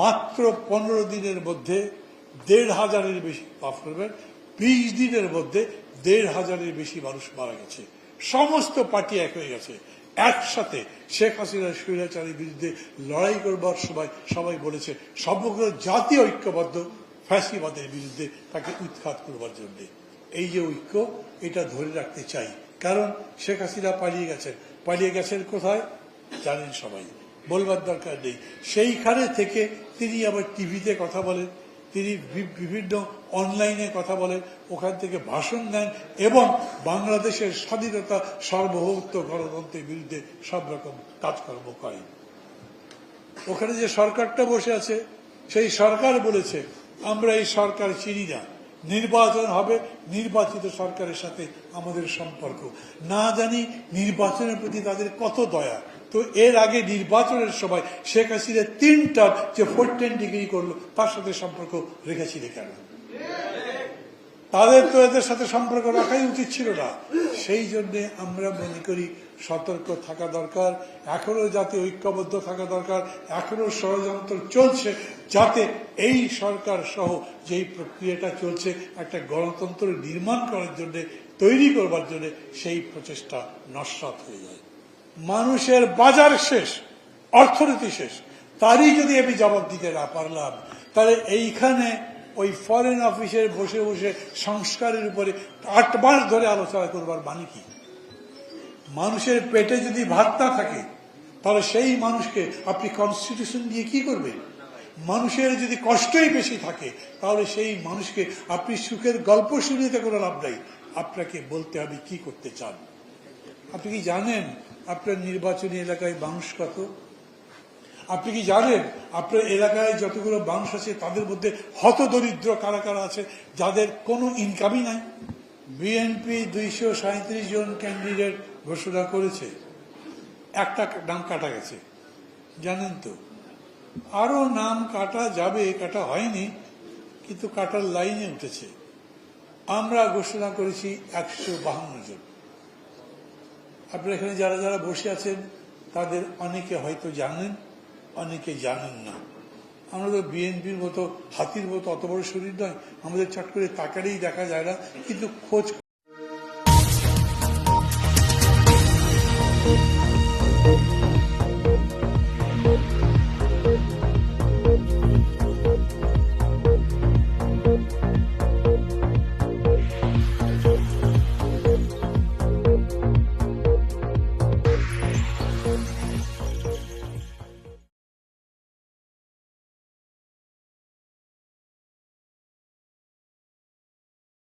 মাত্র পনেরো দিনের মধ্যে দেড় হাজারের বেশি, মাফ করবেন, বিশ দিনের মধ্যে দেড় হাজারের বেশি মানুষ মারা গেছে। সমস্ত পার্টি এক হয়ে গেছে। একসাথে শেখ হাসিনার স্বৈরাচারের বিরুদ্ধে লড়াই করবার সময় সবাই বলেছে, সমগ্র জাতি ঐক্যবদ্ধ, ফ্যাসিবাদের বিরুদ্ধে তাকে উৎখাত করবার জন্য। এই যে ঐক্য, এটা ধরে রাখতে চাই। কারণ শেখ হাসিনা পালিয়ে গেছেন। পালিয়ে গেছেন কোথায়? জানেন সবাই। বলবার দরকার নেই। সেইখানে থেকে তিনি আবার টিভিতে কথা বলেন, তিনি বিভিন্ন অনলাইনে কথা বলেন, ওখান থেকে ভাষণ দেন এবং বাংলাদেশের স্বাধীনতা সার্বভৌমত্ব গণতন্ত্রের বিরুদ্ধে সব রকম কাজকর্ম করেন। ওখানে যে সরকারটা বসে আছে, সেই সরকার বলেছে, আমরা এই সরকার চিনি না। নির্বাচন হবে, নির্বাচিত সরকারের সাথে আমাদের সম্পর্ক। না জানি নির্বাচনের প্রতি তাদের কত দয়া। তো এর আগে নির্বাচনের সময় শেখ হাসিনা তিনটা যে ফোরটেন ডিগ্রি করল, তার সাথে সম্পর্ক রেখেছিল কেন? তাদের তো এদের সাথে সম্পর্ক রাখাই উচিত ছিল না। সেই জন্য আমরা মনে করি সতর্ক থাকা দরকার, এখনও যাতে ঐক্যবদ্ধ থাকা দরকার, এখনও ষড়যন্ত্র চলছে যাতে এই সরকার সহ যেই প্রক্রিয়াটা চলছে, একটা গণতন্ত্র নির্মাণ করার জন্য, তৈরি করবার জন্য সেই প্রচেষ্টা নস্বাত হয়ে যায়। মানুষের বাজার শেষ, অর্থনীতি শেষ। তারই যদি আমি জবাব দিতে না পারলাম, তাহলে এইখানে ওই ফরেন অফিসের বসে বসে সংস্কারের উপরে আট মাস ধরে আলোচনা করবার মানে কি? মানুষের পেটে যদি ভাত না থাকে, তাহলে সেই মানুষকে আপনি কনস্টিটিউশন দিয়ে কি করবেন? মানুষের যদি কষ্টই বেশি থাকে, তাহলে সেই মানুষকে আপনি সুখের গল্প শুনিতে কোনো লাভ নাই। আপনাকে বলতে হবে কি করতে চান। আপনি কি জানেন? আপনার নির্বাচনী এলাকায় মানুষ কত? আপনি কি জানেন আপনার এলাকায় যতগুলো বাংশ আছে তাদের মধ্যে হতদরিদ্র কারা কারা আছে? যাদের কোনো ইনকামই নাই। বিএনপি দুইশো সাঁত্রিশ জন ক্যান্ডিডেট ঘোষণা করেছে। একটা নাম কাটা গেছে। জানেন তো? আরও নাম কাটা যাবে, কাটা হয়নি, কিন্তু কাটার লাইনে উঠেছে। আমরা ঘোষণা করেছি একশো বাহান্ন জন। আপনারা এখানে যারা যারা বসে আছেন, তাদের অনেকে হয়তো জানেন, অনেকে জানেন না। আমরা তো বিএনপির মতো হাতির মতো অত বড় শরীর নয়, আমাদের চট করে তাকারেই দেখা যায় না, কিন্তু খোঁজ